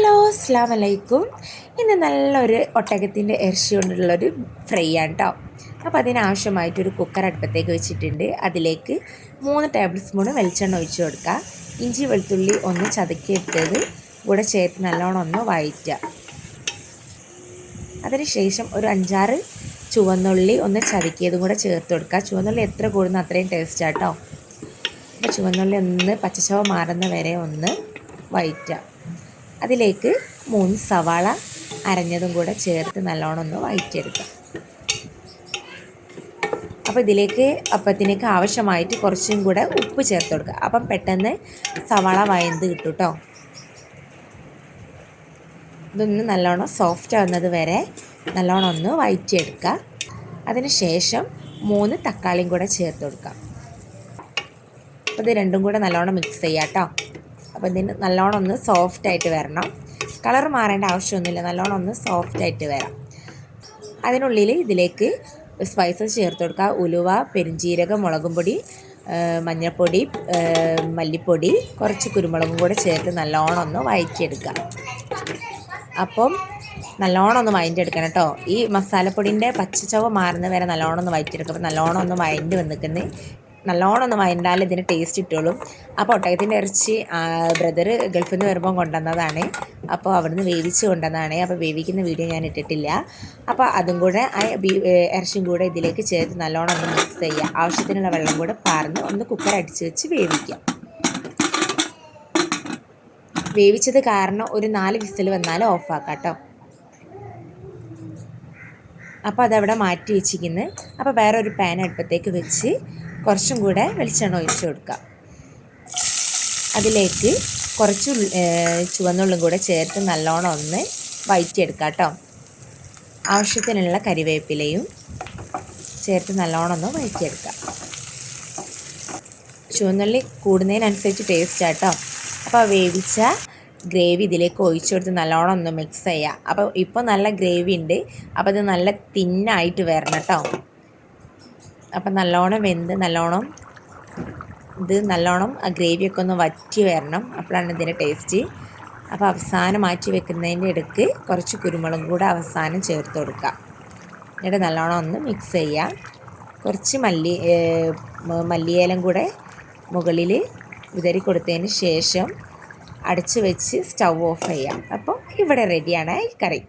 Hello അസ്സാം വലൈക്കും ഇന്ന് നല്ലൊരു ഒട്ടകത്തിന്റെ ഇറച്ചി കൊണ്ടുള്ളൊരു ഫ്രൈ ആണ് കേട്ടോ അപ്പോൾ അതിനാവശ്യമായിട്ടൊരു കുക്കർ അടുപ്പത്തേക്ക് വെച്ചിട്ടുണ്ട്. അതിലേക്ക് മൂന്ന് ടേബിൾ സ്പൂൺ വെളിച്ചെണ്ണ ഒഴിച്ച് കൊടുക്കുക. ഇഞ്ചി വെളുത്തുള്ളി ഒന്ന് ചതുക്കിയെടുത്തത്. കൂടെ ചേർത്ത് നല്ലോണം ഒന്ന് വഴറ്റുക. അതിനുശേഷം ഒരു അഞ്ചാറ് ചുവന്നുള്ളി ഒന്ന് ചതുക്കിയതും കൂടെ ചേർത്ത് കൊടുക്കുക. ചുവന്നുള്ളി എത്ര കൂടുന്ന അത്രയും ടേസ്റ്റാട്ടോ അപ്പോൾ ചുവന്നുള്ളി ഒന്ന് പച്ചച്ചവ മാറുന്ന വരെ ഒന്ന് വഴറ്റുക. അതിലേക്ക് മൂന്ന് സവാള അരഞ്ഞതും കൂടെ ചേർത്ത് നല്ലോണം ഒന്ന് വഴറ്റിയെടുക്കാം. അപ്പോൾ ഇതിലേക്ക് അപ്പത്തിനേക്ക് ആവശ്യമായിട്ട് കുറച്ചും കൂടെ ഉപ്പ് ചേർത്ത് കൊടുക്കുക. അപ്പം പെട്ടെന്ന് സവാള വയന്ത് കിട്ടും കേട്ടോ ഇതൊന്ന് നല്ലോണം സോഫ്റ്റ് ആവുന്നത് വരെ നല്ലോണം ഒന്ന് വഴറ്റിയെടുക്കുക. അതിന് ശേഷം മൂന്ന് തക്കാളിയും കൂടെ ചേർത്ത് കൊടുക്കാം അപ്പോൾ ഇത് രണ്ടും കൂടെ നല്ലോണം മിക്സ് ചെയ്യാം കേട്ടോ അപ്പോൾ ഇതിന് നല്ലോണം ഒന്ന് സോഫ്റ്റ് ആയിട്ട് വരണം. കളർ മാറേണ്ട ആവശ്യമൊന്നുമില്ല. നല്ലോണം ഒന്ന് സോഫ്റ്റ് ആയിട്ട് വരാം അതിനുള്ളിൽ ഇതിലേക്ക് സ്പൈസസ് ചേർത്ത് കൊടുക്കുക. ഉലുവ പെരിഞ്ചീരകം മുളകും പൊടി മഞ്ഞൾപ്പൊടി മല്ലിപ്പൊടി കുറച്ച് കുരുമുളകും കൂടെ ചേർത്ത് നല്ലോണം ഒന്ന് വഴറ്റിയെടുക്കുക. അപ്പം നല്ലോണം ഒന്ന് വഴറ്റിയെടുക്കണം കേട്ടോ. ഈ മസാലപ്പൊടിന്റെ പച്ചച്ചവ മാറുന്ന വരെ നല്ലോണം ഒന്ന് വഴറ്റിയെടുക്കുക. അപ്പോൾ നല്ലോണം ഒന്ന് വഴറ്റി വന്നിക്കുന്നത് നല്ലോണം ഒന്ന് വയണ്ടാൽ ഇതിന് ടേസ്റ്റ് കിട്ടുള്ളൂ. അപ്പോൾ ഒട്ടകത്തിന്റെ ഇറച്ചി ബ്രദർ ഗൾഫിൽ നിന്ന് വരുമ്പം കൊണ്ടുവന്നതാണ്. അപ്പോൾ അവിടുന്ന് വേവിച്ച് കൊണ്ടുവന്നതാണ്. അപ്പോൾ വേവിക്കുന്ന വീഡിയോ ഞാൻ ഇട്ടിട്ടില്ല. അപ്പോൾ അതും കൂടെ ഇറച്ചിയും കൂടെ ഇതിലേക്ക് ചേർത്ത് നല്ലോണം ഒന്ന് മിക്സ് ചെയ്യുക. ആവശ്യത്തിനുള്ള വെള്ളം കൂടെ പാർന്ന് ഒന്ന് കുക്കർ അടിച്ച് വെച്ച് വേവിക്കാം വേവിച്ചത് കാരണം ഒരു നാല് വിസിൽ വന്നാൽ ഓഫാക്കാം കേട്ടോ. അപ്പോൾ അതവിടെ മാറ്റി വെച്ചിരിക്കുന്നത് അപ്പോൾ വേറൊരു പാൻ അടുപ്പത്തേക്ക് വെച്ച് കുറച്ചും കൂടെ വെളിച്ചെണ്ണ ഒഴിച്ച് കൊടുക്കാം അതിലേക്ക് കുറച്ച് ചുവന്നുള്ളും കൂടെ ചേർത്ത് നല്ലോണം ഒന്ന് വയറ്റിയെടുക്കാം കേട്ടോ. ആവശ്യത്തിനുള്ള കരിവേപ്പിലയും ചേർത്ത് നല്ലോണം ഒന്ന് വയറ്റിയെടുക്കാം ചുവന്നുള്ളി കൂടുന്നതിനനുസരിച്ച് ടേസ്റ്റ് ആട്ടോ അപ്പോൾ വേവിച്ച ഗ്രേവി ഇതിലേക്ക് ഒഴിച്ചു കൊടുത്ത് നല്ലോണം ഒന്ന് മിക്സ് ചെയ്യുക. അപ്പോൾ ഇപ്പോൾ നല്ല ഗ്രേവി ഉണ്ട്. അപ്പോൾ അത് നല്ല തിന്നായിട്ട് വരണം കേട്ടോ. അപ്പം നല്ലോണം വെന്ത് നല്ലോണം ഇത് നല്ലോണം ആ ഗ്രേവിയൊക്കെ ഒന്ന് വറ്റി വരണം. അപ്പോഴാണ് ഇതിന്റെ ടേസ്റ്റ്. അപ്പോൾ അവസാനം മാറ്റി വെക്കുന്നതിന്റെ ഇടയ്ക്ക് കുറച്ച് കുരുമുളകും കൂടെ അവസാനം ചേർത്ത് കൊടുക്കുക എന്നിട്ട് നല്ലോണം ഒന്ന് മിക്സ് ചെയ്യാം. കുറച്ച് മല്ലി മല്ലിയേലം കൂടെ മുകളിൽ വിതറി കൊടുത്തതിന് ശേഷം അടച്ച് വെച്ച് സ്റ്റൗ ഓഫ് ചെയ്യാം. അപ്പോൾ ഇവിടെ റെഡിയാണ് ഈ കറി.